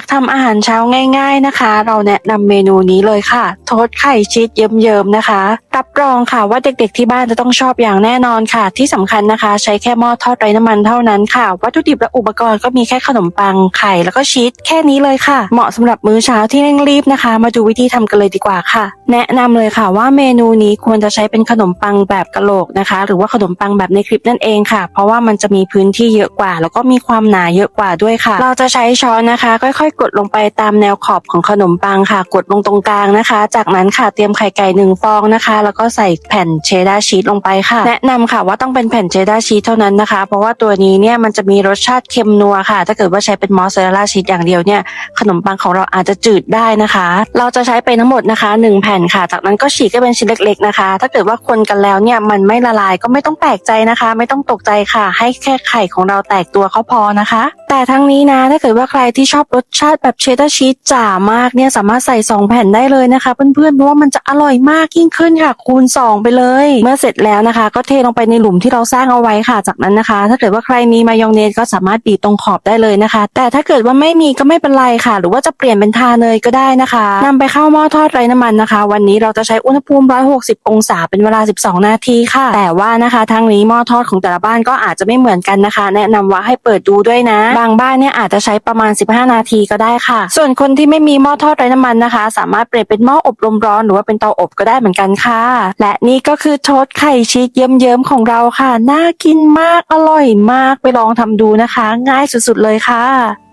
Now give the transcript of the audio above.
ากทำอาหารเช้าง่าย ๆนะคะ เราแนะนำเมนูนี้เลยค่ะ โทสไข่ชีสเยิ้มๆนะคะ รับรองค่ะว่าเด็กๆที่บ้านจะต้องชอบอย่างแน่นอนค่ะ ที่สำคัญนะคะ ใช้แค่หม้อทอดไร้น้ำมันเท่านั้นค่ะ วัตถุดิบและอุปกรณ์ก็มีแค่ขนมปังไข่แล้วก็ชีสแค่นี้เลยค่ะ เหมาะสำหรับมื้อเช้าที่เร่งรีบนะคะ มาดูวิธีทำกันเลยดีกว่าค่ะ แนะนำเลยค่ะว่าเมนูนี้ควรจะใช้เป็นขนมปังแบบกะโหลกนะคะ หรือว่าขนมปังแบบในคลิปนั่นเองค่ะ เพราะว่ามันจะมีพื้นที่เยอะกว่า แล้วก็มีความหนาเยอะกว่าด้วยค่ะ เราจะใช้ช้อนนะคะ ค่อยๆ กดลงไปตามแนวขอบของขนมปังค่ะ กดลงตรงกลางนะคะ จากนั้นค่ะเตรียมไข่ไก่หนึ่งฟองนะคะ แล้วก็ใส่แผ่นเชดดาร์ชีสลงไปค่ะ แนะนำค่ะว่าต้องเป็นแผ่นเชดดาร์ชีสเท่านั้นนะคะ เพราะว่าตัวนี้เนี่ยมันจะมีรสชาติเค็มนัวค่ะ ถ้าเกิดว่าใช้เป็นมอสซาเรลล่าชีสอย่างเดียวเนี่ยขนมปังของเราอาจจะจืดได้นะคะ เราจะใช้ไปทั้งหมดนะคะหนึ่งแผ่นค่ะ จากนั้นก็ฉีกให้เป็นชิ้นเล็ก ๆนะคะ ถ้าเกิดว่าคนกันแล้วเนี่ยมันไม่ละลายก็ไม่ต้องแปลกใจนะคะ ไม่ต้องตกใจค่ะ ให้แค่ไข่ของเราแตกตัวเขาพอนะคะ แต่ทั้งนี้นะถ้าเกิดว่าใครที่ชอบรสชาติแบบเชดดาร์ชีสจ๋ามากเนี่ยสามารถใส่ 2 แผ่นได้เลยนะคะเพื่อนๆเพราะว่ามันจะอร่อยมากยิ่งขึ้นค่ะ คูณ 2 ไปเลย เมื่อเสร็จแล้วนะคะ ก็เทลงไปในหลุมที่เราสร้างเอาไว้ค่ะจากนั้นนะคะ ถ้าเกิดว่าใครมีมายองเนสก็สามารถบีบตรงขอบได้เลยนะคะ แต่ถ้าเกิดว่าไม่มีก็ไม่เป็นไรค่ะ หรือว่าจะเปลี่ยนเป็นทาเนยก็ได้นะคะนำไปเข้าหม้อทอดไร้น้ำมันนะคะ วันนี้เราจะใช้อุณหภูมิ 160 องศาเป็นเวลา 12 นาทีค่ะ แต่ว่านะคะทางนี้หม้อทอดของแต่ละบ้านก็อาจจะไม่เหมือนกันนะคะ แนะนำว่าให้เปิดดูด้วยนะบางบ้านเนี่ยอาจจะใช้ประมาณ 15 นาทีก็ได้ค่ะ ส่วนคนที่ไม่มีหม้อทอดไร้น้ำมันนะคะ สามารถเปลี่ยนเป็นหม้ออบลมร้อนหรือว่าเป็นเตาอบก็ได้เหมือนกันค่ะ และนี่ก็คือโทอดไข่ชีสเยิ้มๆของเราค่ะ น่ากินมาก อร่อยมาก ไปลองทำดูนะคะ ง่ายสุดๆเลยค่ะ